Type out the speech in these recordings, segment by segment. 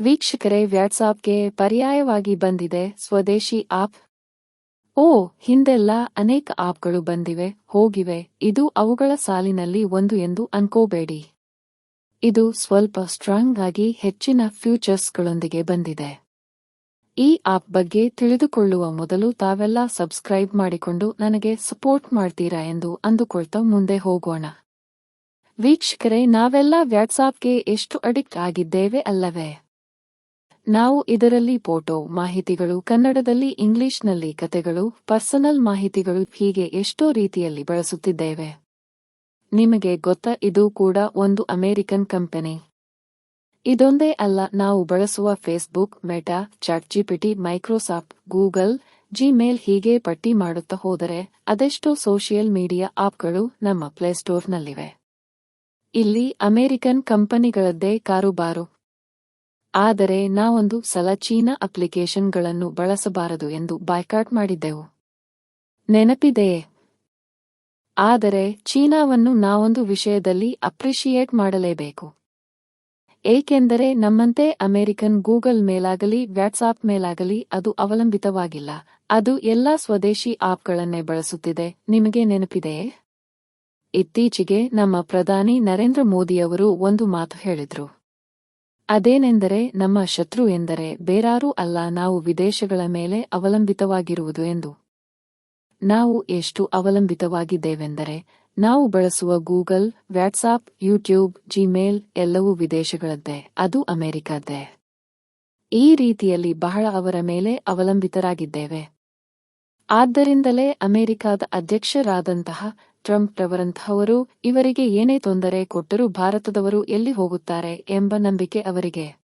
ವೀಕ್ಷಕರೇ, ವ್ಯಾಟ್ಸಾಪ್ಗೆ ಪರ್ಯಾಯವಾಗಿ ಬಂದಿದೆ ಸ್ವದೇಶಿ ಆಪ್. ಓ, ಹಿಂದೆಲ್ಲ ಅನೇಕ ಆಪ್ಗಳು ಬಂದಿವೆ, ಹೋಗಿವೆ, ಇದು ಅವುಗಳ ಸಾಲಿನಲ್ಲಿ ಒಂದು ಎಂದು ಅನ್ಕೋಬೇಡಿ. ಇದು ಸ್ವಲ್ಪ ಸ್ಟ್ರಾಂಗ್ ಆಗಿ ಹೆಚ್ಚಿನ ಫ್ಯೂಚರ್ಸ್ಗಳೊಂದಿಗೆ ಬಂದಿದೆ. ಈ ಆಪ್ ಬಗ್ಗೆ ತಿಳಿದುಕೊಳ್ಳುವ ಮೊದಲು ತಾವೆಲ್ಲ ಸಬ್ಸ್ಕ್ರೈಬ್ ಮಾಡಿಕೊಂಡು ನನಗೆ ಸಪೋರ್ಟ್ ಮಾಡ್ತೀರಾ ಎಂದು ಅಂದುಕೊಳ್ತಾ ಮುಂದೆ ಹೋಗೋಣ. ವೀಕ್ಷಕರೇ, ನಾವೆಲ್ಲ ವ್ಯಾಟ್ಸಾಪ್ಗೆ ಎಷ್ಟು ಅಡಿಕ್ಟ್ ಆಗಿದ್ದೇವೆ ಅಲ್ಲವೇ? ನಾವು ಇದರಲ್ಲಿ ಫೋಟೋ, ಮಾಹಿತಿಗಳು, ಕನ್ನಡದಲ್ಲಿ ಇಂಗ್ಲಿಷ್ನಲ್ಲಿ ಕತೆಗಳು ಪರ್ಸನಲ್ ಮಾಹಿತಿಗಳು ಹೀಗೆ ಎಷ್ಟೋ ರೀತಿಯಲ್ಲಿ ಬಳಸುತ್ತಿದ್ದೇವೆ. ನಿಮಗೆ ಗೊತ್ತ, ಇದು ಕೂಡ ಒಂದು ಅಮೆರಿಕನ್ ಕಂಪನಿ ಇದೊಂದೇ ಅಲ್ಲ, ನಾವು ಬಳಸುವ Facebook Meta chat GPT Microsoft Google Gmail ಹೀಗೆ ಪಟ್ಟಿ ಮಾಡುತ್ತಾ ಹೋದರೆ, ಅದೆಷ್ಟೋ ಸೋಷಿಯಲ್ ಮೀಡಿಯಾ ಆಪ್ಗಳು ನಮ್ಮ ಪ್ಲೇಸ್ಟೋರ್ನಲ್ಲಿವೆ ಇಲ್ಲಿ ಅಮೆರಿಕನ್ ಕಂಪನಿಗಳದ್ದೇ ಕಾರುಬಾರು. ಆದರೆ ನಾವೊಂದು ಸಲ ಚೀನಾ ಅಪ್ಲಿಕೇಶನ್ಗಳನ್ನು ಬಳಸಬಾರದು ಎಂದು ಬಾಯ್ಕಾಟ್ ಮಾಡಿದ್ದೆವು. ನೆನಪಿದೆಯೇ? ಆದರೆ ಚೀನಾವನ್ನು ನಾವೊಂದು ವಿಷಯದಲ್ಲಿ ಅಪ್ರಿಷಿಯೇಟ್ ಮಾಡಲೇಬೇಕು. ಏಕೆಂದರೆ ನಮ್ಮಂತೆ ಅಮೆರಿಕನ್ ಗೂಗಲ್ ಮೇಲಾಗಲಿ ವ್ಯಾಟ್ಸಾಪ್ ಮೇಲಾಗಲಿ ಅದು ಅವಲಂಬಿತವಾಗಿಲ್ಲ. ಅದು ಎಲ್ಲಾ ಸ್ವದೇಶಿ ಆಪ್ಗಳನ್ನೇ ಬಳಸುತ್ತಿದೆ. ನಿಮಗೆ ನೆನಪಿದೆಯೇ? ಇತ್ತೀಚೆಗೆ ನಮ್ಮ ಪ್ರಧಾನಿ ನರೇಂದ್ರ ಮೋದಿಯವರು ಒಂದು ಮಾತು ಹೇಳಿದ್ರು. ಅದೇನೆಂದರೆ ನಮ್ಮ ಶತ್ರು ಎಂದರೆ ಬೇರಾರೂ ಅಲ್ಲ ನಾವು ವಿದೇಶಗಳ ಮೇಲೆ ಅವಲಂಬಿತವಾಗಿರುವುದು ಎಂದು. ನಾವು ಎಷ್ಟು ಅವಲಂಬಿತವಾಗಿದ್ದೇವೆಂದರೆ ನಾವು ಬಳಸುವ ಗೂಗಲ್, ವ್ಯಾಟ್ಸಾಪ್, ಯೂಟ್ಯೂಬ್, ಜಿಮೇಲ್ ಎಲ್ಲವೂ ವಿದೇಶಗಳದ್ದೇ, ಅದು ಅಮೆರಿಕದ್ದೇ. ಈ ರೀತಿಯಲ್ಲಿ ಬಹಳ ಅವರ ಮೇಲೆ ಅವಲಂಬಿತರಾಗಿದ್ದೇವೆ. ಆದ್ದರಿಂದಲೇ ಅಮೆರಿಕದ ಅಧ್ಯಕ್ಷರಾದಂತಹ ಟ್ರಂಪ್ ರವರಂತಹವರು ಇವರಿಗೆ ಏನೇ ತೊಂದರೆ ಕೊಟ್ಟರೂ ಭಾರತದವರು ಎಲ್ಲಿ ಹೋಗುತ್ತಾರೆ? ಎಂಬ ನಂಬಿಕೆ ಅವರಿಗೆ.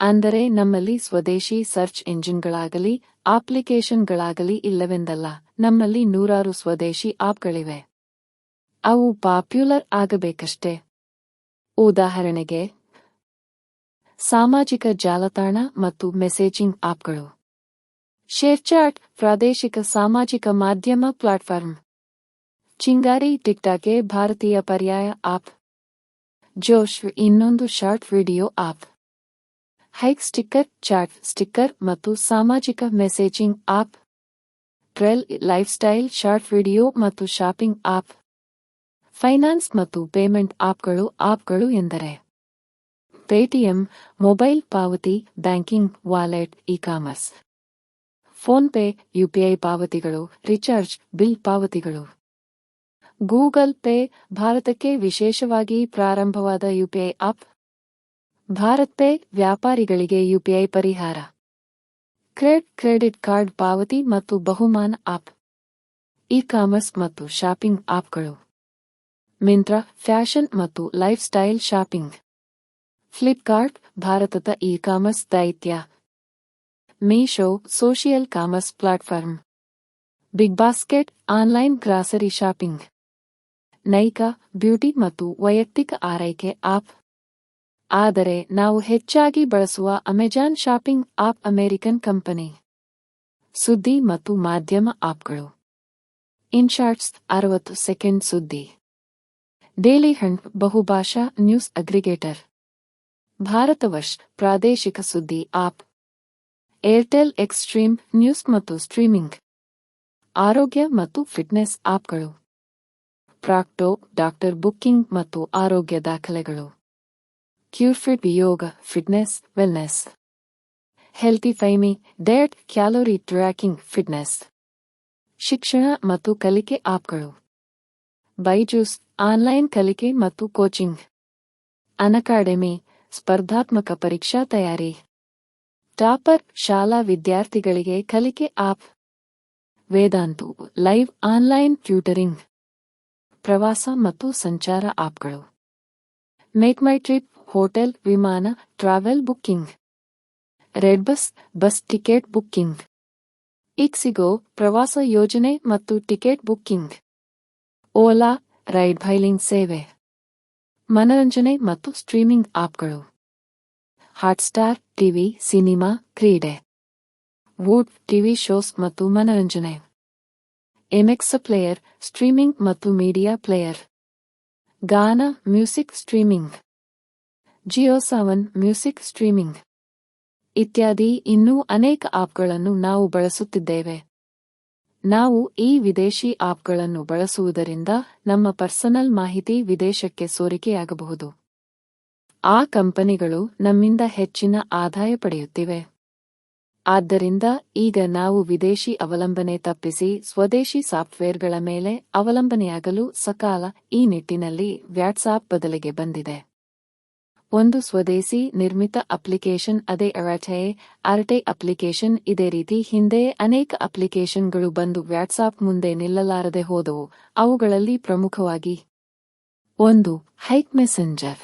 ಅಂದರೆ ನಮ್ಮಲ್ಲಿ ಸ್ವದೇಶಿ ಸರ್ಚ್ ಎಂಜಿನ್ಗಳಾಗಲಿ ಅಪ್ಲಿಕೇಶನ್ಗಳಾಗಲಿ ಇಲ್ಲವೆಂದಲ್ಲ, ನಮ್ಮಲ್ಲಿ ನೂರಾರು ಸ್ವದೇಶಿ ಆಪ್ಗಳಿವೆ. ಅವು ಪಾಪ್ಯುಲರ್ ಆಗಬೇಕಷ್ಟೇ. ಉದಾಹರಣೆಗೆ, ಸಾಮಾಜಿಕ ಜಾಲತಾಣ ಮತ್ತು ಮೆಸೇಜಿಂಗ್ ಆಪ್ಗಳು. ಶೇರ್ಚಾಟ್ ಪ್ರಾದೇಶಿಕ ಸಾಮಾಜಿಕ ಮಾಧ್ಯಮ ಪ್ಲಾಟ್ಫಾರ್ಮ್. ಚಿಂಗಾರಿ ಟಿಕ್ಟಾಕ್ಗೆ ಭಾರತೀಯ ಪರ್ಯಾಯ ಆಪ್ ಜೋಶ್ ಇನ್ನೊಂದು short video app Hike sticker chat sticker ಮತ್ತು ಸಾಮಾಜಿಕ messaging app Trell lifestyle short video ಮತ್ತು ಶಾಪಿಂಗ್ ಆಪ್ ಫೈನಾನ್ಸ್ ಮತ್ತು ಪೇಮೆಂಟ್ ಆಪ್ಗಳು ಆಪ್ಗಳು ಎಂದರೆ ಪೇಟಿಎಂ ಮೊಬೈಲ್ ಪಾವತಿ banking wallet e-commerce PhonePe UPI ಪಾವತಿಗಳು ರಿಚಾರ್ಜ್ ಬಿಲ್ ಪಾವತಿಗಳು ಗೂಗಲ್ ಪೇ ಭಾರತಕ್ಕೆ ವಿಶೇಷವಾಗಿ ಪ್ರಾರಂಭವಾದ ಯುಪಿಐ ಆಪ್. ಭಾರತ್ ಪೇ ವ್ಯಾಪಾರಿಗಳಿಗೆ ಯುಪಿಐ ಪರಿಹಾರ. ಕ್ರೆಡ್, ಕ್ರೆಡಿಟ್ ಕಾರ್ಡ್ ಪಾವತಿ ಮತ್ತು ಬಹುಮಾನ ಆಪ್. ಇ ಕಾಮರ್ಸ್ ಮತ್ತು ಶಾಪಿಂಗ್ ಆಪ್ಗಳು. ಮಿಂತ್ರಾ ಫ್ಯಾಷನ್ ಮತ್ತು ಲೈಫ್ ಸ್ಟೈಲ್ ಶಾಪಿಂಗ್. ಫ್ಲಿಪ್ಕಾರ್ಟ್ ಭಾರತದ ಇ ಕಾಮರ್ಸ್ ದೈತ್ಯ. Meesho social commerce platform. Big basket online grocery shopping. Nykaa, beauty ಮತ್ತು ವೈಯಕ್ತಿಕ ಆರೈಕೆ ಆಪ್. ಆದರೆ ನಾವು ಹೆಚ್ಚಾಗಿ ಬಳಸುವ Amazon shopping app American company. ಸುದ್ದಿ ಮತ್ತು ಮಾಧ್ಯಮ ಆಪ್ಗಳು. ಇನ್ಶಾರ್ಟ್ಸ್, ಅರವತ್ತು ಸೆಕೆಂಡ್ ಸುದ್ದಿ. ಡೇಲಿ ಹಂಡ್ ಬಹುಭಾಷಾ ನ್ಯೂಸ್ ಅಗ್ರಿಗೇಟರ್. ಭಾರತವಶ್ ಪ್ರಾದೇಶಿಕ ಸುದ್ದಿ ಆಪ್. ಏರ್ಟೆಲ್ ಎಕ್ಸ್ಟ್ರೀಮ್ ನ್ಯೂಸ್ ಮತ್ತು ಸ್ಟ್ರೀಮಿಂಗ್. ಆರೋಗ್ಯ ಮತ್ತು ಫಿಟ್ನೆಸ್ ಆಪ್ಗಳು. ಪ್ರಾಕ್ಟೋ, ಡಾಕ್ಟರ್ ಬುಕ್ಕಿಂಗ್ ಮತ್ತು ಆರೋಗ್ಯ ದಾಖಲೆಗಳು. Curefit yoga, fitness, wellness. HealthifyMe, diet, calorie tracking, fitness. ಶಿಕ್ಷಣ ಮತ್ತು ಕಲಿಕೆ ಆಪ್ಗಳು. ಬೈಜೂಸ್, ಆನ್ಲೈನ್ ಕಲಿಕೆ ಮತ್ತು ಕೋಚಿಂಗ್. ಅನಕಾಡೆಮಿ, ಸ್ಪರ್ಧಾತ್ಮಕ ಪರೀಕ್ಷಾ ತಯಾರಿ. ಟಾಪರ್, ಶಾಲಾ ವಿದ್ಯಾರ್ಥಿಗಳಿಗೆ ಕಲಿಕೆ app. Vedantu, live online tutoring. ಪ್ರವಾಸ ಮತ್ತು ಸಂಚಾರ ಆಪ್ಗಳು. ಮೇಕ್ ಮೈ ಟ್ರಿಪ್ ಹೋಟೆಲ್ ವಿಮಾನ travel booking redBus bus ticket booking ixigo ಪ್ರವಾಸ ಯೋಜನೆ ಮತ್ತು ticket booking Ola ride hailing ಸೇವೆ. ಮನರಂಜನೆ ಮತ್ತು ಸ್ಟ್ರೀಮಿಂಗ್ ಆಪ್ಗಳು. ಹಾಟ್ಸ್ಟಾರ್ ಟಿವಿ ಸಿನಿಮಾ ಕ್ರೀಡೆ. ವೂಡ್ ಟಿವಿ ಶೋಸ್ ಮತ್ತು ಮನರಂಜನೆ. ಎಮೆಕ್ಸ ಪ್ಲೇಯರ್ ಸ್ಟ್ರೀಮಿಂಗ್ ಮತ್ತು media player Gaana music streaming Jio Saavn music streaming ಇತ್ಯಾದಿ, ಇನ್ನೂ ಅನೇಕ ಆಪ್ಗಳನ್ನು ನಾವು ಬಳಸುತ್ತಿದ್ದೇವೆ. ನಾವು ಈ ವಿದೇಶಿ ಆಪ್ಗಳನ್ನು ಬಳಸುವುದರಿಂದ ನಮ್ಮ ಪರ್ಸನಲ್ ಮಾಹಿತಿ ವಿದೇಶಕ್ಕೆ ಸೋರಿಕೆಯಾಗಬಹುದು. ಆ ಕಂಪನಿಗಳು ನಮ್ಮಿಂದ ಹೆಚ್ಚಿನ ಆದಾಯ ಪಡೆಯುತ್ತಿವೆ. ಆದ್ದರಿಂದ ಈಗ ನಾವು ವಿದೇಶಿ ಅವಲಂಬನೆ ತಪ್ಪಿಸಿ ಸ್ವದೇಶಿ ಸಾಫ್ಟ್ವೇರ್ಗಳ ಮೇಲೆ ಅವಲಂಬನೆಯಾಗಲು ಸಕಾಲ ಈ ನಿಟ್ಟಿನಲ್ಲಿ ವ್ಯಾಟ್ಸಾಪ್ ಬದಲಿಗೆ ಬಂದಿದೆ. ಒಂದು ಸ್ವದೇಶಿ ನಿರ್ಮಿತ ಅಪ್ಲಿಕೇಶನ್ ಅದೇ ಅರಟೆ ಅರಟೆ ಅಪ್ಲಿಕೇಶನ್ ಇದೇ ರೀತಿ ಹಿಂದೆ ಅನೇಕ ಅಪ್ಲಿಕೇಶನ್ಗಳು ಬಂದು ವ್ಯಾಟ್ಸಾಪ್ ಮುಂದೆ ನಿಲ್ಲಲಾರದೆ ಹೋದವು, ಅವುಗಳಲ್ಲಿ ಪ್ರಮುಖವಾಗಿ ಒಂದು ಹೈಕ್ ಮೆಸೆಂಜರ್.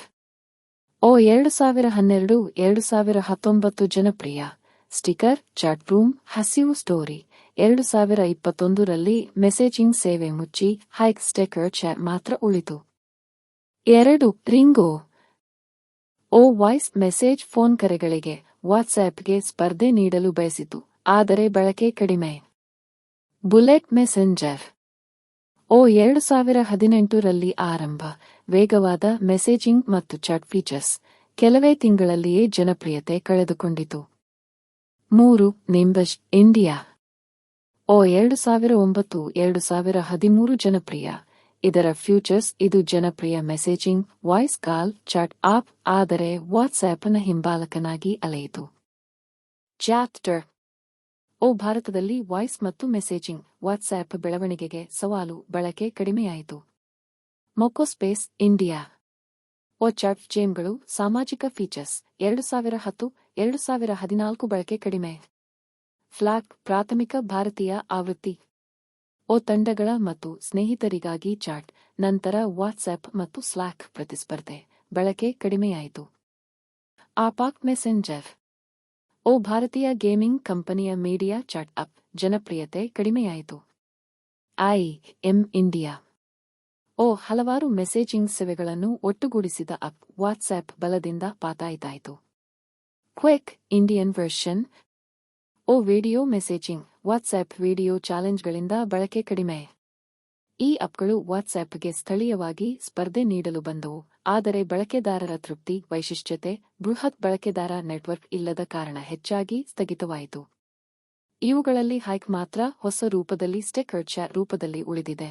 ಓ, ಎರಡು ಸಾವಿರ ಹನ್ನೆರಡು, ಎರಡು ಸಾವಿರ ಹತ್ತೊಂಬತ್ತು ಜನಪ್ರಿಯ. ಸ್ಟಿಕರ್ ಚಾಟ್ ರೂಮ್ ಹಸಿವು ಸ್ಟೋರಿ ಎರಡು ಸಾವಿರ ಇಪ್ಪತ್ತೊಂದರಲ್ಲಿ ಮೆಸೇಜಿಂಗ್ ಸೇವೆ ಮುಚ್ಚಿ ಹೈಕ್ ಸ್ಟೆಕರ್ ಚಾಟ್ ಮಾತ್ರ ಉಳಿತು. ಎರಡು, ರಿಂಗೋ. ಓ ವಾಯ್ಸ್ ಮೆಸೇಜ್ ಫೋನ್ ಕರೆಗಳಿಗೆ ವಾಟ್ಸ್ಆ್ಯಪ್ಗೆ ಸ್ಪರ್ಧೆ ನೀಡಲು ಬಯಸಿತು, ಆದರೆ ಬಳಕೆ ಕಡಿಮೆ. Bullet messenger. ಓ ಎರಡು ಸಾವಿರ ಹದಿನೆಂಟರಲ್ಲಿ ಆರಂಭ. ವೇಗವಾದ ಮೆಸೇಜಿಂಗ್ ಮತ್ತು ಚಾಟ್ ಫೀಚರ್ಸ್ ಕೆಲವೇ ತಿಂಗಳಲ್ಲಿಯೇ ಜನಪ್ರಿಯತೆ ಕಳೆದುಕೊಂಡಿತು. ಮೂರು ನಿಂಬಶ್ ಇಂಡಿಯಾ ಓ, ಎರಡು ಸಾವಿರ ಒಂಬತ್ತು, ಎರಡು ಸಾವಿರ ಹದಿಮೂರು ಜನಪ್ರಿಯ. ಇದರ ಫ್ಯೂಚರ್ಸ್, ಇದು ಜನಪ್ರಿಯ messaging, voice call, chat app, ಆದರೆ ವಾಟ್ಸ್ಆ್ಯಪ್ನ ಹಿಂಬಾಲಕನಾಗಿ ಅಲೆಯಿತು. ಚಾಪ್ಟರ್. ಓ, ಭಾರತದಲ್ಲಿ ವಾಯ್ಸ್ ಮತ್ತು ಮೆಸೇಜಿಂಗ್, ವಾಟ್ಸ್ಆ್ಯಪ್ ಬೆಳವಣಿಗೆಗೆ ಸವಾಲು, ಬಳಕೆ ಕಡಿಮೆಯಾಯಿತು. ಮೊಕೋಸ್ಪೇಸ್ ಇಂಡಿಯಾ ಓ, ಚಾಟ್ ಜೇಮ್ಗಳು ಸಾಮಾಜಿಕ ಫೀಚರ್ಸ್, ಎರಡು ಸಾವಿರ ಹತ್ತು ಎರಡು ಸಾವಿರ ಹದಿನಾಲ್ಕು ಬಳಕೆ ಕಡಿಮೆ. ಫ್ಲಾಕ್ ಪ್ರಾಥಮಿಕ ಭಾರತೀಯ ಆವೃತ್ತಿ. ಓ ತಂಡಗಳ ಮತ್ತು ಸ್ನೇಹಿತರಿಗಾಗಿ ಚಾಟ್, ನಂತರ ವಾಟ್ಸ್ಆಪ್ ಮತ್ತು ಸ್ಲಾಕ್ ಪ್ರತಿಸ್ಪರ್ಧೆ, ಬಳಕೆ ಕಡಿಮೆಯಾಯಿತು. ಆಪಾಕ್ ಮೆಸೆಂಜರ್. ಓ ಭಾರತೀಯ ಗೇಮಿಂಗ್ ಕಂಪನಿಯ ಮೀಡಿಯಾ ಚಾಟ್ ಅಪ್ ಜನಪ್ರಿಯತೆ ಕಡಿಮೆಯಾಯಿತು. I M India. ಓ ಹಲವಾರು ಮೆಸೇಜಿಂಗ್ ಸೇವೆಗಳನ್ನು ಒಟ್ಟುಗೂಡಿಸಿದ ಅಪ್ ವಾಟ್ಸ್ಆಪ್ ಬಲದಿಂದ ಪಾತಾಯಿತಾಯಿತು. ಕ್ವಿಕ್ ಇಂಡಿಯನ್ ವರ್ಷನ್ ಓ ವಿಡಿಯೋ ಮೆಸೇಜಿಂಗ್ ವಾಟ್ಸಾಪ್ ವಿಡಿಯೋ ಚಾಲೆಂಜ್ಗಳಿಂದ ಬಳಕೆ ಕಡಿಮೆ. ಈ ಅಪ್ಗಳು ವಾಟ್ಸ್ಆಪ್ಗೆ ಸ್ಥಳೀಯವಾಗಿ ಸ್ಪರ್ಧೆ ನೀಡಲು ಬಂದವು, ಆದರೆ ಬಳಕೆದಾರರ ತೃಪ್ತಿ, ವೈಶಿಷ್ಟ್ಯತೆ, ಬೃಹತ್ ಬಳಕೆದಾರ ನೆಟ್ವರ್ಕ್ ಇಲ್ಲದ ಕಾರಣ ಹೆಚ್ಚಾಗಿ ಸ್ಥಗಿತವಾಯಿತು. ಇವುಗಳಲ್ಲಿ ಹೈಕ್ ಮಾತ್ರ ಹೊಸ ರೂಪದಲ್ಲಿ ಸ್ಟೆಕರ್ಚ ರೂಪದಲ್ಲಿ ಉಳಿದಿದೆ.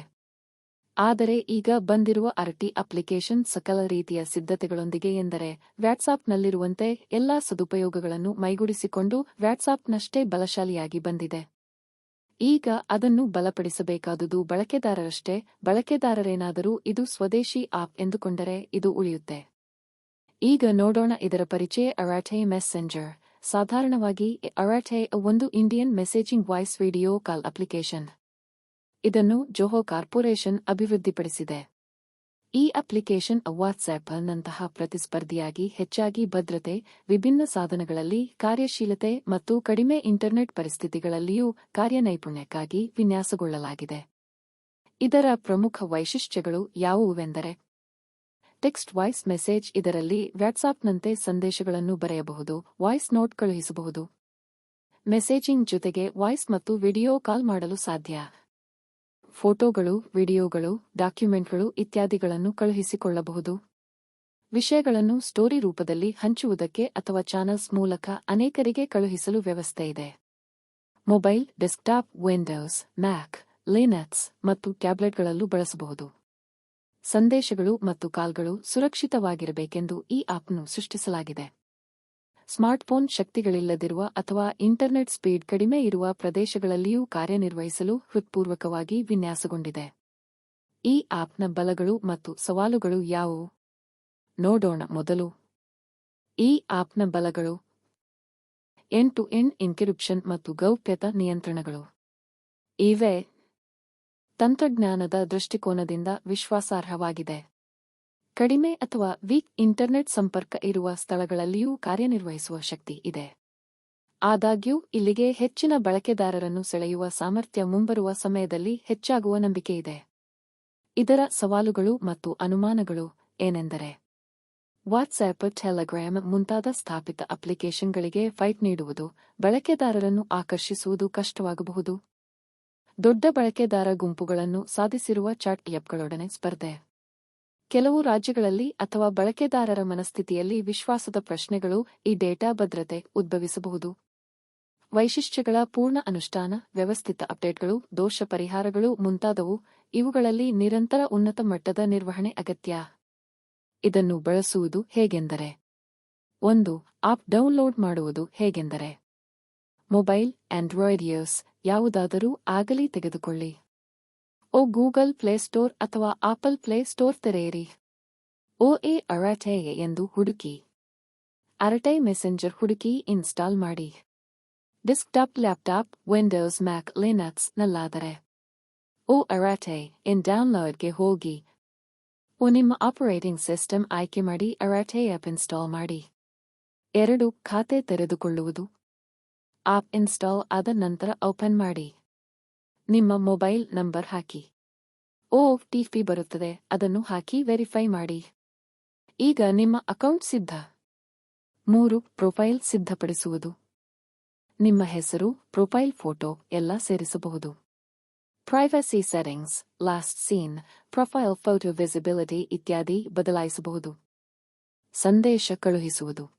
ಆದರೆ ಈಗ ಬಂದಿರುವ ಆರ್ಟಿ ಅಪ್ಲಿಕೇಶನ್ ಸಕಲ ರೀತಿಯ ಸಿದ್ಧತೆಗಳೊಂದಿಗೆ ಎಂದರೆ, ವ್ಯಾಟ್ಸಾಪ್ನಲ್ಲಿರುವಂತೆ ಎಲ್ಲಾ ಸದುಪಯೋಗಗಳನ್ನು ಮೈಗೂಡಿಸಿಕೊಂಡು ವ್ಯಾಟ್ಸಾಪ್ನಷ್ಟೇ ಬಲಶಾಲಿಯಾಗಿ ಬಂದಿದೆ. ಈಗ ಅದನ್ನು ಬಲಪಡಿಸಬೇಕಾದುದು ಬಳಕೆದಾರರಷ್ಟೇ, ಬಳಕೆದಾರರೇನಾದರೂ ಇದು ಸ್ವದೇಶಿ ಆಪ್ ಎಂದುಕೊಂಡರೆ ಇದು ಉಳಿಯುತ್ತೆ. ಈಗ ನೋಡೋಣ ಇದರ ಪರಿಚಯ ಅರಾಠೆ ಮೆಸ್ಸೆಂಜರ್. ಸಾಧಾರಣವಾಗಿ ಅರಾಠೆ ಒಂದು Indian messaging voice video call application. ಇದನ್ನು ಜೋಹೋ ಕಾರ್ಪೊರೇಷನ್ ಅಭಿವೃದ್ಧಿಪಡಿಸಿದೆ. ಈ ಅಪ್ಲಿಕೇಶನ್ ವಾಟ್ಸ್ಆ್ಯಪ್ನಂತಹ ಪ್ರತಿಸ್ಪರ್ಧಿಯಾಗಿ ಹೆಚ್ಚಾಗಿ ಭದ್ರತೆ, ವಿಭಿನ್ನ ಸಾಧನಗಳಲ್ಲಿ ಕಾರ್ಯಶೀಲತೆ ಮತ್ತು ಕಡಿಮೆ ಇಂಟರ್ನೆಟ್ ಪರಿಸ್ಥಿತಿಗಳಲ್ಲಿಯೂ ಕಾರ್ಯನೈಪುಣ್ಯಕ್ಕಾಗಿ ವಿನ್ಯಾಸಗೊಳ್ಳಲಾಗಿದೆ. ಇದರ ಪ್ರಮುಖ ವೈಶಿಷ್ಟ್ಯಗಳು ಯಾವುವೆಂದರೆ, ಟೆಕ್ಸ್ಟ್ ವಾಯ್ಸ್ ಮೆಸೇಜ್ ಇದರಲ್ಲಿ ವ್ಯಾಟ್ಸಾಪ್ನಂತೆ ಸಂದೇಶಗಳನ್ನು ಬರೆಯಬಹುದು, ವಾಯ್ಸ್ ನೋಟ್ ಕಳುಹಿಸಬಹುದು. ಮೆಸೇಜಿಂಗ್ ಜೊತೆಗೆ ವಾಯ್ಸ್ ಮತ್ತು ವಿಡಿಯೋ ಕಾಲ್ ಮಾಡಲು ಸಾಧ್ಯ. ಫೋಟೋಗಳು, ವಿಡಿಯೋಗಳು, ಡಾಕ್ಯುಮೆಂಟ್ಗಳು ಇತ್ಯಾದಿಗಳನ್ನು ಕಳುಹಿಸಿಕೊಳ್ಳಬಹುದು. ವಿಷಯಗಳನ್ನು ಸ್ಟೋರಿ ರೂಪದಲ್ಲಿ ಹಂಚುವುದಕ್ಕೆ ಅಥವಾ ಚಾನಲ್ಸ್ ಮೂಲಕ ಅನೇಕರಿಗೆ ಕಳುಹಿಸಲು ವ್ಯವಸ್ಥೆ ಇದೆ. Mobile, desktop, Windows, Mac, Linux ಮತ್ತು ಟ್ಯಾಬ್ಲೆಟ್ಗಳಲ್ಲೂ ಬಳಸಬಹುದು. ಸಂದೇಶಗಳು ಮತ್ತು ಕಾಲ್ಗಳು ಸುರಕ್ಷಿತವಾಗಿರಬೇಕೆಂದು ಈ ಆಪ್ನ್ನು ಸೃಷ್ಟಿಸಲಾಗಿದೆ. ಸ್ಮಾರ್ಟ್ಫೋನ್ ಶಕ್ತಿಗಳಿಲ್ಲದಿರುವ ಅಥವಾ ಇಂಟರ್ನೆಟ್ ಸ್ಪೀಡ್ ಕಡಿಮೆ ಇರುವ ಪ್ರದೇಶಗಳಲ್ಲಿಯೂ ಕಾರ್ಯನಿರ್ವಹಿಸಲು ಹೃತ್ಪೂರ್ವಕವಾಗಿ ವಿನ್ಯಾಸಗೊಂಡಿದೆ. ಈ ಆಪ್ನ ಬಲಗಳು ಮತ್ತು ಸವಾಲುಗಳು ಯಾವುವು? ನೋಡೋಣ ಮೊದಲು. ಈ ಆಪ್ನ ಬಲಗಳು. ಎಂಡ್ ಟು ಎನ್ ಇನ್ಕ್ರಿಪ್ಷನ್ ಮತ್ತು ಗೌಪ್ಯತಾ ನಿಯಂತ್ರಣಗಳು. ಇವೆ. ತಂತ್ರಜ್ಞಾನದ ದೃಷ್ಟಿಕೋನದಿಂದ ವಿಶ್ವಾಸಾರ್ಹವಾಗಿದೆ. ಕಡಿಮೆ ಅಥವಾ ವೀಕ್ ಇಂಟರ್ನೆಟ್ ಸಂಪರ್ಕ ಇರುವ ಸ್ಥಳಗಳಲ್ಲಿಯೂ ಕಾರ್ಯನಿರ್ವಹಿಸುವ ಶಕ್ತಿ ಇದೆ. ಆದಾಗ್ಯೂ, ಇಲ್ಲಿಗೆ ಹೆಚ್ಚಿನ ಬಳಕೆದಾರರನ್ನು ಸೆಳೆಯುವ ಸಾಮರ್ಥ್ಯ ಮುಂಬರುವ ಸಮಯದಲ್ಲಿ ಹೆಚ್ಚಾಗುವ ನಂಬಿಕೆಯಿದೆ ಇದರ ಸವಾಲುಗಳು ಮತ್ತು ಅನುಮಾನಗಳು ಏನೆಂದರೆ ವಾಟ್ಸ್ಆಪ್ ಟೆಲಗ್ರಾಮ್ ಮುಂತಾದ ಸ್ಥಾಪಿತ ಅಪ್ಲಿಕೇಶನ್ಗಳಿಗೆ ಫೈಟ್ ನೀಡುವುದು ಬಳಕೆದಾರರನ್ನು ಆಕರ್ಷಿಸುವುದು ಕಷ್ಟವಾಗಬಹುದು. ದೊಡ್ಡ ಬಳಕೆದಾರ ಗುಂಪುಗಳನ್ನು ಸಾಧಿಸಿರುವ ಚಾಟ್ ಆ್ಯಪ್ಗಳೊಡನೆ ಸ್ಪರ್ಧೆ. ಕೆಲವು ರಾಜ್ಯಗಳಲ್ಲಿ ಅಥವಾ ಬಳಕೆದಾರರ ಮನಸ್ಥಿತಿಯಲ್ಲಿ ವಿಶ್ವಾಸದ ಪ್ರಶ್ನೆಗಳು ಈ ಡೇಟಾ ಭದ್ರತೆ ಉದ್ಭವಿಸಬಹುದು. ವೈಶಿಷ್ಟ್ಯಗಳ ಪೂರ್ಣ ಅನುಷ್ಠಾನ, ವ್ಯವಸ್ಥಿತ ಅಪ್ಡೇಟ್ಗಳು, ದೋಷ ಪರಿಹಾರಗಳು ಮುಂತಾದವು, ಇವುಗಳಲ್ಲಿ ನಿರಂತರ ಉನ್ನತ ಮಟ್ಟದ ನಿರ್ವಹಣೆ ಅಗತ್ಯ. ಇದನ್ನು ಬಳಸುವುದು ಹೇಗೆಂದರೆ, ಒಂದು, ಆಪ್ ಡೌನ್ಲೋಡ್ ಮಾಡುವುದು ಹೇಗೆಂದರೆ, ಮೊಬೈಲ್, ಆಂಡ್ರಾಯ್ಡ್ ಇಯರ್ಸ್ ಯಾವುದಾದರೂ ಆಗಲಿ ತೆಗೆದುಕೊಳ್ಳಿ. ಓ ಗೂಗಲ್ ಪ್ಲೇ ಸ್ಟೋರ್ ಅಥವಾ ಆಪಲ್ ಪ್ಲೇ ಸ್ಟೋರ್ ತೆರೆಯಿರಿ. ಓ ಎ ಅರಟೆ ಎಂದು ಹುಡುಕಿ. ಅರಟೆ ಮೆಸೆಂಜರ್ ಹುಡುಕಿ ಇನ್ಸ್ಟಾಲ್ ಮಾಡಿ. Desktop, laptop, Windows, Mac, Linux ನಲ್ಲಾದರೆ. ಓ ಅರಾಟೆ ಇನ್ ಡೌನ್ಲೋಡ್ಗೆ ಹೋಗಿ. ಓ ನಿಮ್ಮ ಆಪರೇಟಿಂಗ್ ಸಿಸ್ಟಮ್ ಆಯ್ಕೆ ಮಾಡಿ ಅರಾಟೆ ಆಪ್ ಇನ್ಸ್ಟಾಲ್ ಮಾಡಿ. ಎರಡು ಖಾತೆ ತೆರೆದುಕೊಳ್ಳುವುದು. ಆಪ್ ಇನ್ಸ್ಟಾಲ್ ಆದ ನಂತರ ಓಪನ್ ಮಾಡಿ. ನಿಮ್ಮ ಮೊಬೈಲ್ ನಂಬರ್ ಹಾಕಿ. ಓ ಟಿಪಿ ಬರುತ್ತದೆ. ಅದನ್ನು ಹಾಕಿ ವೆರಿಫೈ ಮಾಡಿ. ಈಗ ನಿಮ್ಮ ಅಕೌಂಟ್ ಸಿದ್ಧ. ಮೂರು, ಪ್ರೊಫೈಲ್ ಸಿದ್ಧಪಡಿಸುವುದು. ನಿಮ್ಮ ಹೆಸರು, ಪ್ರೊಫೈಲ್ ಫೋಟೋ ಎಲ್ಲ ಸೇರಿಸಬಹುದು. Privacy settings last seen profile photo visibility ಇತ್ಯಾದಿ ಬದಲಾಯಿಸಬಹುದು. ಸಂದೇಶ ಕಳುಹಿಸುವುದು.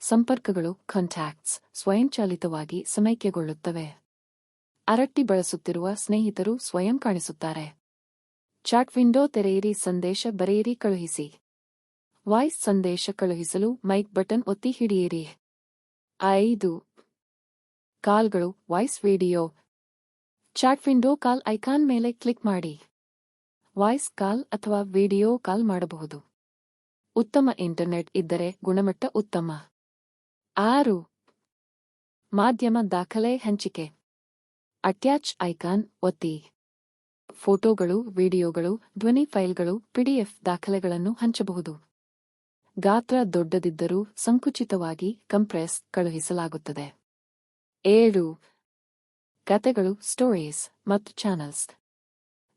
ಸಂಪರ್ಕಗಳು ಕಾಂಟ್ಯಾಕ್ಟ್ಸ್ ಸ್ವಯಂಚಾಲಿತವಾಗಿ ಸಮೈಕ್ಯಗೊಳ್ಳುತ್ತವೆ. ಅರಟ್ಟಿ ಬಳಸುತ್ತಿರುವ ಸ್ನೇಹಿತರು ಸ್ವಯಂ ಕಾಣಿಸುತ್ತಾರೆ. ಚಾಟ್ ವಿಂಡೋ ತೆರೆಯಿರಿ, ಸಂದೇಶ ಬರೆಯಿರಿ, ಕಳುಹಿಸಿ. ವಾಯ್ಸ್ ಸಂದೇಶ ಕಳುಹಿಸಲು ಮೈಕ್ ಬಟನ್ ಒತ್ತಿ ಹಿಡಿಯಿರಿ. ಐದು. ಕಾಲ್ಗಳು, voice video. Chat window call icon ಮೇಲೆ ಕ್ಲಿಕ್ ಮಾಡಿ. ವಾಯ್ಸ್ ಕಾಲ್ ಅಥವಾ ವಿಡಿಯೋ ಕಾಲ್ ಮಾಡಬಹುದು. ಉತ್ತಮ ಇಂಟರ್ನೆಟ್ ಇದ್ದರೆ ಗುಣಮಟ್ಟ ಉತ್ತಮ. ಆರು. ಮಾಧ್ಯಮ ದಾಖಲೆ, ಹಂಚಿಕೆ. ಅಟ್ಯಾಚ್ ಐಕಾನ್ ಒತ್ತಿ. ಫೋಟೋಗಳು, ವಿಡಿಯೋಗಳು, ಧ್ವನಿ ಫೈಲ್ಗಳು, ಪಿಡಿಎಫ್ ದಾಖಲೆಗಳನ್ನು ಹಂಚಬಹುದು. ಗಾತ್ರ ದೊಡ್ಡದಿದ್ದರೂ ಸಂಕುಚಿತವಾಗಿ ಕಂಪ್ರೆಸ್ ಕಳುಹಿಸಲಾಗುತ್ತದೆ. ಏಳು. ಕತೆಗಳು, ಸ್ಟೋರೀಸ್ ಮತ್ತು ಚಾನಲ್ಸ್.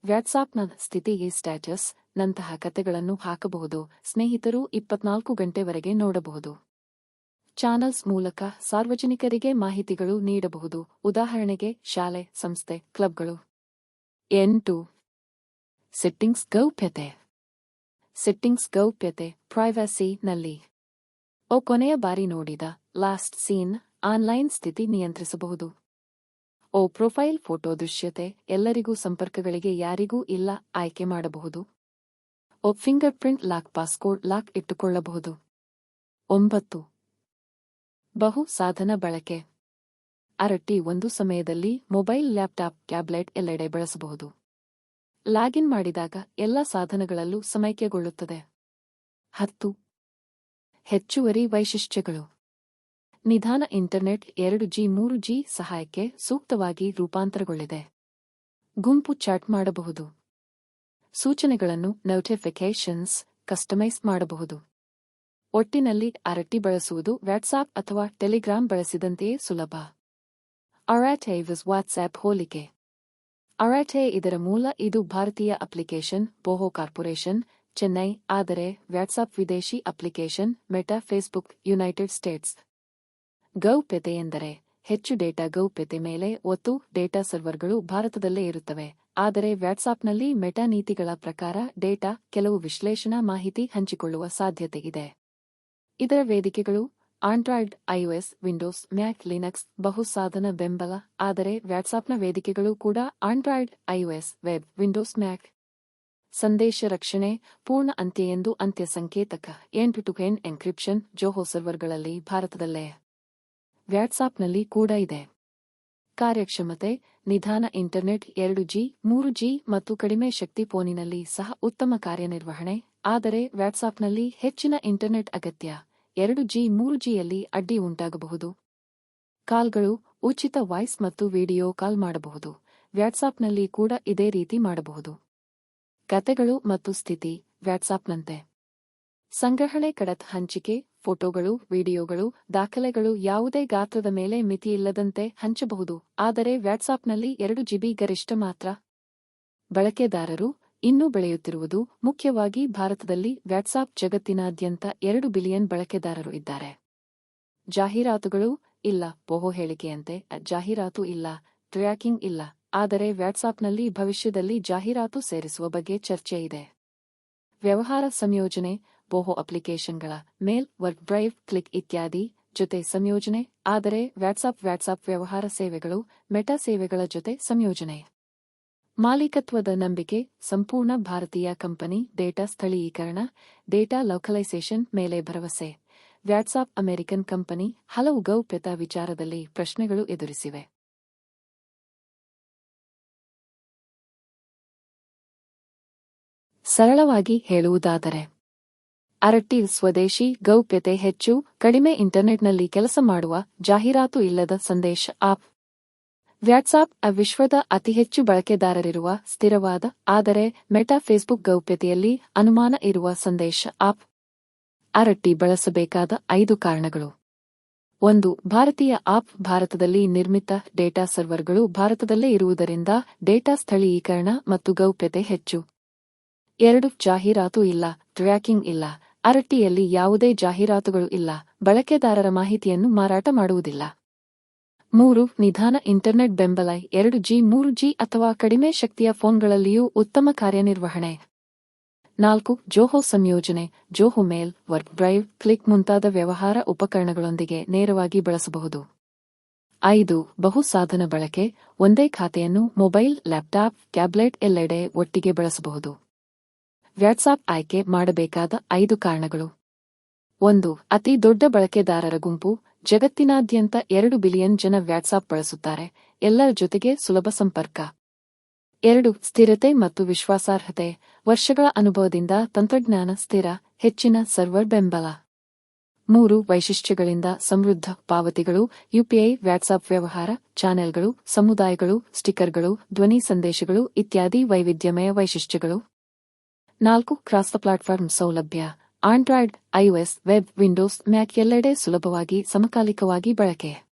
ವ್ಯಾಟ್ಸಾಪ್ನ ಸ್ಥಿತಿಗೆ ಸ್ಟ್ಯಾಟಸ್ ನಂತಹ ಕತೆಗಳನ್ನು ಹಾಕಬಹುದು. ಸ್ನೇಹಿತರು ಇಪ್ಪತ್ನಾಲ್ಕು ಗಂಟೆವರೆಗೆ ನೋಡಬಹುದು. ಚಾನಲ್ಸ್ ಮೂಲಕ ಸಾರ್ವಜನಿಕರಿಗೆ ಮಾಹಿತಿಗಳು ನೀಡಬಹುದು. ಉದಾಹರಣೆಗೆ, ಶಾಲೆ, ಸಂಸ್ಥೆ, ಕ್ಲಬ್ಗಳು. ಎಂಟು. ಸೆಟ್ಟಿಂಗ್ಸ್ ಗೌಪ್ಯತೆ. ಸೆಟ್ಟಿಂಗ್ಸ್ ಗೌಪ್ಯತೆ ಪ್ರೈವಸಿ ನಲ್ಲಿ ಓ ಕೊನೆಯ ಬಾರಿ ನೋಡಿದ ಲಾಸ್ಟ್ ಸೀನ್, ಆನ್ಲೈನ್ ಸ್ಥಿತಿ ನಿಯಂತ್ರಿಸಬಹುದು. ಓ ಪ್ರೊಫೈಲ್ ಫೋಟೋ ದೃಶ್ಯತೆ, ಎಲ್ಲರಿಗೂ ಸಂಪರ್ಕಗಳಿಗೆ ಯಾರಿಗೂ ಇಲ್ಲ, ಆಯ್ಕೆ ಮಾಡಬಹುದು. ಓ fingerprint lock passcode lock ಇಟ್ಟುಕೊಳ್ಳಬಹುದು. ಒಂಬತ್ತು. ಬಹು ಸಾಧನ ಬಳಕೆ. ಅರಟ್ಟಿ ಒಂದು ಸಮಯದಲ್ಲಿ ಮೊಬೈಲ್ ಲ್ಯಾಪ್ಟಾಪ್, ಟ್ಯಾಬ್ಲೆಟ್ ಎಲ್ಲೆಡೆ ಬಳಸಬಹುದು. ಲಾಗಿನ್ ಮಾಡಿದಾಗ ಎಲ್ಲ ಸಾಧನಗಳಲ್ಲೂ ಸಮೈಕ್ಯಗೊಳ್ಳುತ್ತದೆ. ಹತ್ತು. ಹೆಚ್ಚುವರಿ ವೈಶಿಷ್ಟ್ಯಗಳು. ನಿಧಾನ ಇಂಟರ್ನೆಟ್ ಎರಡು ಜಿ, ಮೂರು ಜಿ ಸಹಾಯಕ್ಕೆ ಸೂಕ್ತವಾಗಿ ರೂಪಾಂತರಗೊಳ್ಳಿದೆ. ಗುಂಪು ಚಾಟ್ ಮಾಡಬಹುದು. ಸೂಚನೆಗಳನ್ನು ನೋಟಿಫಿಕೇಷನ್ಸ್ ಕಸ್ಟಮೈಸ್ ಮಾಡಬಹುದು. ಒಟ್ಟಿನಲ್ಲಿ ಅರಟ್ಟಿ ಬಳಸುವುದು ವ್ಯಾಟ್ಸಾಪ್ ಅಥವಾ ಟೆಲಿಗ್ರಾಂ ಬಳಸಿದಂತೆಯೇ ಸುಲಭ. ಅರಾಟೆ ವಿಸ್ ವಾಟ್ಸ್ಆಪ್ ಹೋಲಿಕೆ. ಅರಾಟೆ ಇದರ ಮೂಲ, ಇದು ಭಾರತೀಯ ಅಪ್ಲಿಕೇಶನ್ ಬೋಹೋ ಕಾರ್ಪೊರೇಷನ್ ಚೆನ್ನೈ ಆದರೆ ವ್ಯಾಟ್ಸಾಪ್ ವಿದೇಶಿ application Meta Facebook United States ಗೌಪ್ಯತೆ ಎಂದರೆ ಹೆಚ್ಚು ಡೇಟಾ ಗೌಪ್ಯತೆ ಮೇಲೆ ಒತ್ತು, ಡೇಟಾ ಸರ್ವರ್ಗಳು ಭಾರತದಲ್ಲೇ ಇರುತ್ತವೆ, ಆದರೆ ವ್ಯಾಟ್ಸಾಪ್ನಲ್ಲಿ ಮೆಟಾ ನೀತಿಗಳ ಪ್ರಕಾರ ಡೇಟಾ, ಕೆಲವು ವಿಶ್ಲೇಷಣಾ ಮಾಹಿತಿ ಹಂಚಿಕೊಳ್ಳುವ ಸಾಧ್ಯತೆ ಇದೆ. ಇದರ ವೇದಿಕೆಗಳು Android iOS Windows, Mac, Linux, ಬಹುಸಾಧನ ಬೆಂಬಲ, ಆದರೆ ವ್ಯಾಟ್ಸಾಪ್ನ ವೇದಿಕೆಗಳು ಕೂಡ Android iOS web, Windows, Mac. ಸಂದೇಶ ರಕ್ಷಣೆ, ಪೂರ್ಣ ಅಂತ್ಯ ಎಂದು ಅಂತ್ಯ ಸಂಕೇತಕ end to end encryption, Zoho ಸರ್ವರ್ಗಳಲ್ಲಿ ಭಾರತದಲ್ಲೇ. ವ್ಯಾಟ್ಸಾಪ್ನಲ್ಲಿ ಕೂಡ ಇದೆ. ಕಾರ್ಯಕ್ಷಮತೆ, ನಿಧಾನ ಇಂಟರ್ನೆಟ್, ಎರಡು ಜಿ, ಮೂರು ಜಿ ಮತ್ತು ಕಡಿಮೆ ಶಕ್ತಿ ಫೋನಿನಲ್ಲಿ ಸಹ ಉತ್ತಮ ಕಾರ್ಯನಿರ್ವಹಣೆ, ಆದರೆ ವ್ಯಾಟ್ಸಾಪ್ನಲ್ಲಿ ಹೆಚ್ಚಿನ ಇಂಟರ್ನೆಟ್ ಅಗತ್ಯ. ಎರಡು ಜಿ, ಮೂರು ಜಿಯಲ್ಲಿ ಅಡ್ಡಿ ಉಂಟಾಗಬಹುದು. ಕಾಲ್ಗಳು, ಉಚಿತ ವಾಯ್ಸ್ ಮತ್ತು ವಿಡಿಯೋ ಕಾಲ್ ಮಾಡಬಹುದು. ವ್ಯಾಟ್ಸಾಪ್ನಲ್ಲಿ ಕೂಡ ಇದೇ ರೀತಿ ಮಾಡಬಹುದು. ಕತೆಗಳು ಮತ್ತು ಸ್ಥಿತಿ, ವ್ಯಾಟ್ಸಾಪ್ನಂತೆ. ಸಂಗ್ರಹಣೆ ಕಡತ್ ಹಂಚಿಕೆ, ಫೋಟೋಗಳು, ವಿಡಿಯೋಗಳು, ದಾಖಲೆಗಳು ಯಾವುದೇ ಗಾತ್ರದ ಮೇಲೆ ಮಿತಿಯಿಲ್ಲದಂತೆ ಹಂಚಬಹುದು. ಆದರೆ ವ್ಯಾಟ್ಸಾಪ್ನಲ್ಲಿ ಎರಡು ಜಿಬಿ ಗರಿಷ್ಠ ಮಾತ್ರ. ಬಳಕೆದಾರರು ಇನ್ನೂ ಬೆಳೆಯುತ್ತಿರುವುದು ಮುಖ್ಯವಾಗಿ ಭಾರತದಲ್ಲಿ ವ್ಯಾಟ್ಸಾಪ್ ಜಗತ್ತಿನಾದ್ಯಂತ ಎರಡು ಬಿಲಿಯನ್ ಬಳಕೆದಾರರು ಇದ್ದಾರೆ. ಜಾಹೀರಾತುಗಳು ಇಲ್ಲ, ಪೋಹೋ ಹೇಳಿಕೆಯಂತೆ ಜಾಹೀರಾತು ಇಲ್ಲ, ಟ್ರ್ಯಾಕಿಂಗ್ ಇಲ್ಲ, ಆದರೆ ವ್ಯಾಟ್ಸಾಪ್ನಲ್ಲಿ ಭವಿಷ್ಯದಲ್ಲಿ ಜಾಹೀರಾತು ಸೇರಿಸುವ ಬಗ್ಗೆ ಚರ್ಚೆ ಇದೆ. ವ್ಯವಹಾರ ಸಂಯೋಜನೆ ಬೋಹೋ ಅಪ್ಲಿಕೇಶನ್ಗಳ ಮೇಲ್ ವರ್ಕ್ ಡ್ರೈವ್ ಕ್ಲಿಕ್ ಇತ್ಯಾದಿ ಜೊತೆ ಸಂಯೋಜನೆ, ಆದರೆ ವ್ಯಾಟ್ಸಾಪ್ ವ್ಯಾಟ್ಸಾಪ್ ವ್ಯವಹಾರ ಸೇವೆಗಳು, ಮೆಟಾ ಸೇವೆಗಳ ಜೊತೆ ಸಂಯೋಜನೆ. ಮಾಲೀಕತ್ವದ ನಂಬಿಕೆ, ಸಂಪೂರ್ಣ ಭಾರತೀಯ ಕಂಪನಿ, ಡೇಟಾ ಸ್ಥಳೀಕರಣ, ಡೇಟಾ ಲೋಕಲೈಸೇಷನ್ ಮೇಲೆ ಭರವಸೆ. ವ್ಯಾಟ್ಸಾಪ್ ಅಮೆರಿಕನ್ ಕಂಪನಿ ಹಲವು ಗೌಪ್ಯತಾ ವಿಚಾರದಲ್ಲಿ ಪ್ರಶ್ನೆಗಳು ಎದುರಿಸಿವೆ. ಸರಳವಾಗಿ ಹೇಳುವುದಾದರೆ, ಅರಟ್ಟಿ ಸ್ವದೇಶಿ ಗೌಪ್ಯತೆ ಹೆಚ್ಚು, ಕಡಿಮೆ ಇಂಟರ್ನೆಟ್ನಲ್ಲಿ ಕೆಲಸ ಮಾಡುವ ಜಾಹೀರಾತು ಇಲ್ಲದ ಸಂದೇಶ ಆಪ್ ವ್ಯಾಟ್ಸಾಪ್ ವಿಶ್ವದ ಅತಿ ಹೆಚ್ಚು ಬಳಕೆದಾರರಿರುವ, ಸ್ಥಿರವಾದ, ಆದರೆ ಮೆಟಾ ಫೇಸ್ಬುಕ್ ಗೌಪ್ಯತೆಯಲ್ಲಿ ಅನುಮಾನ ಇರುವ ಸಂದೇಶ ಆಪ್. ಅರಟ್ಟಿ ಬಳಸಬೇಕಾದ ಐದು ಕಾರಣಗಳು. ಒಂದು, ಭಾರತೀಯ ಆಪ್ ಭಾರತದಲ್ಲಿ ನಿರ್ಮಿತ ಡೇಟಾ ಸರ್ವರ್ಗಳು ಭಾರತದಲ್ಲೇ ಇರುವುದರಿಂದ ಡೇಟಾ ಸ್ಥಳೀಕರಣ ಮತ್ತು ಗೌಪ್ಯತೆ ಹೆಚ್ಚು. ಎರಡು, ಜಾಹೀರಾತು ಇಲ್ಲ, ಟ್ರ್ಯಾಕಿಂಗ್ ಇಲ್ಲ, ಅರಟ್ಟಿಯಲ್ಲಿ ಯಾವುದೇ ಜಾಹೀರಾತುಗಳು ಇಲ್ಲ, ಬಳಕೆದಾರರ ಮಾಹಿತಿಯನ್ನು ಮಾರಾಟ ಮಾಡುವುದಿಲ್ಲ. ಮೂರು, ನಿಧಾನ ಇಂಟರ್ನೆಟ್ ಬೆಂಬಲ, ಎರಡು ಜಿ, ಮೂರು ಜಿ ಅಥವಾ ಕಡಿಮೆ ಶಕ್ತಿಯ ಫೋನ್ಗಳಲ್ಲಿಯೂ ಉತ್ತಮ ಕಾರ್ಯನಿರ್ವಹಣೆ. ನಾಲ್ಕು, ಜೋಹೋ ಸಂಯೋಜನೆ, ಜೋಹೋ ಮೇಲ್, ವರ್ಕ್ ಡ್ರೈವ್, ಕ್ಲಿಕ್ ಮುಂತಾದ ವ್ಯವಹಾರ ಉಪಕರಣಗಳೊಂದಿಗೆ ನೇರವಾಗಿ ಬಳಸಬಹುದು. ಐದು, ಬಹು ಸಾಧನ ಬಳಕೆ, ಒಂದೇ ಖಾತೆಯನ್ನು ಮೊಬೈಲ್, ಲ್ಯಾಪ್ಟಾಪ್, ಟ್ಯಾಬ್ಲೆಟ್ ಎಲ್ಲೆಡೆ ಒಟ್ಟಿಗೆ ಬಳಸಬಹುದು. ವ್ಯಾಟ್ಸಾಪ್ ಆಯ್ಕೆ ಮಾಡಬೇಕಾದ ಐದು ಕಾರಣಗಳು. ಒಂದು, ಅತಿ ದೊಡ್ಡ ಬಳಕೆದಾರರ ಗುಂಪು, ಜಗತ್ತಿನಾದ್ಯಂತ ಎರಡು ಬಿಲಿಯನ್ ಜನ ವ್ಯಾಟ್ಸಾಪ್ ಬಳಸುತ್ತಾರೆ, ಎಲ್ಲರ ಜೊತೆಗೆ ಸುಲಭ ಸಂಪರ್ಕ. ಎರಡು, ಸ್ಥಿರತೆ ಮತ್ತು ವಿಶ್ವಾಸಾರ್ಹತೆ, ವರ್ಷಗಳ ಅನುಭವದಿಂದ ತಂತ್ರಜ್ಞಾನ ಸ್ಥಿರ, ಹೆಚ್ಚಿನ ಸರ್ವರ್ ಬೆಂಬಲ. ಮೂರು, ವೈಶಿಷ್ಟ್ಯಗಳಿಂದ ಸಮೃದ್ಧ ಪಾವತಿಗಳು ಯುಪಿಐ ವ್ಯಾಟ್ಸಾಪ್ ವ್ಯವಹಾರ, ಚಾನೆಲ್ಗಳು, ಸಮುದಾಯಗಳು, ಸ್ಟಿಕರ್ಗಳು, ಧ್ವನಿ ಸಂದೇಶಗಳು ಇತ್ಯಾದಿ ವೈವಿಧ್ಯಮಯ ವೈಶಿಷ್ಟ್ಯಗಳು. ನಾಲ್ಕು ಕ್ರಾಸ್ ಪ್ಲಾಟ್ಫಾರ್ಮ್ ಸೌಲಭ್ಯ. Android iOS web Windows Mac ಎಲ್ಲೆಡೆ ಸುಲಭವಾಗಿ ಸಮಕಾಲಿಕವಾಗಿ ಬಳಕೆ.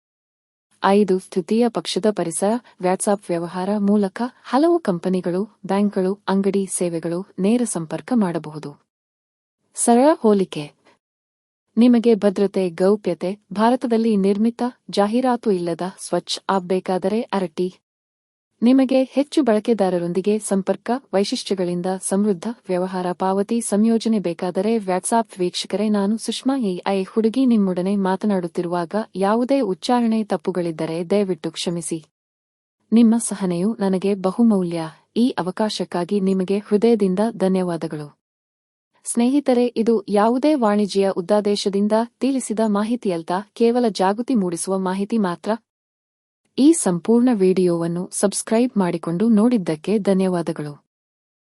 ಐದು ತೃತೀಯ ಪಕ್ಷದ ಪರಿಸರ ವ್ಯಾಟ್ಸಾಪ್ ವ್ಯವಹಾರ ಮೂಲಕ ಹಲವು ಕಂಪನಿಗಳು, ಬ್ಯಾಂಕ್ಗಳು, ಅಂಗಡಿ ಸೇವೆಗಳು ನೇರ ಸಂಪರ್ಕ ಮಾಡಬಹುದು. ಸರಳ ಹೋಲಿಕೆ. ನಿಮಗೆ ಭದ್ರತೆ, ಗೌಪ್ಯತೆ, ಭಾರತದಲ್ಲಿ ನಿರ್ಮಿತ ಜಾಹೀರಾತು ಇಲ್ಲದ ಸ್ವಚ್ಛ ಆಗ್ಬೇಕಾದರೆ ಅರಟಿ ನಿಮಗೆ ಹೆಚ್ಚು ಬಳಕೆದಾರರೊಂದಿಗೆ ಸಂಪರ್ಕ, ವೈಶಿಷ್ಟ್ಯಗಳಿಂದ ಸಮೃದ್ಧ ವ್ಯವಹಾರ ಪಾವತಿ ಸಂಯೋಜನೆ ಬೇಕಾದರೆ ವ್ಯಾಟ್ಸಾಪ್ ವೀಕ್ಷಕರೇ, ನಾನು ಸುಷ್ಮಾ ಎಐ ಹುಡುಗಿ ನಿಮ್ಮೊಡನೆ ಮಾತನಾಡುತ್ತಿರುವಾಗ ಯಾವುದೇ ಉಚ್ಚಾರಣೆ ತಪ್ಪುಗಳಿದ್ದರೆ ದಯವಿಟ್ಟು ಕ್ಷಮಿಸಿ. ನಿಮ್ಮ ಸಹನೆಯು ನನಗೆ ಬಹುಮೌಲ್ಯ, ಈ ಅವಕಾಶಕ್ಕಾಗಿ ನಿಮಗೆ ಹೃದಯದಿಂದ ಧನ್ಯವಾದಗಳು. ಸ್ನೇಹಿತರೆ, ಇದು ಯಾವುದೇ ವಾಣಿಜ್ಯ ಉದ್ದಾದೇಶದಿಂದ ತಿಳಿಸಿದ ಮಾಹಿತಿಯಲ್ದ ಕೇವಲ ಜಾಗೃತಿ ಮೂಡಿಸುವ ಮಾಹಿತಿ ಮಾತ್ರ? ಈ ಸಂಪೂರ್ಣ ವಿಡಿಯೋವನ್ನು ಸಬ್ಸ್ಕ್ರೈಬ್ ಮಾಡಿಕೊಂಡು ನೋಡಿದ್ದಕ್ಕೆ ಧನ್ಯವಾದಗಳು.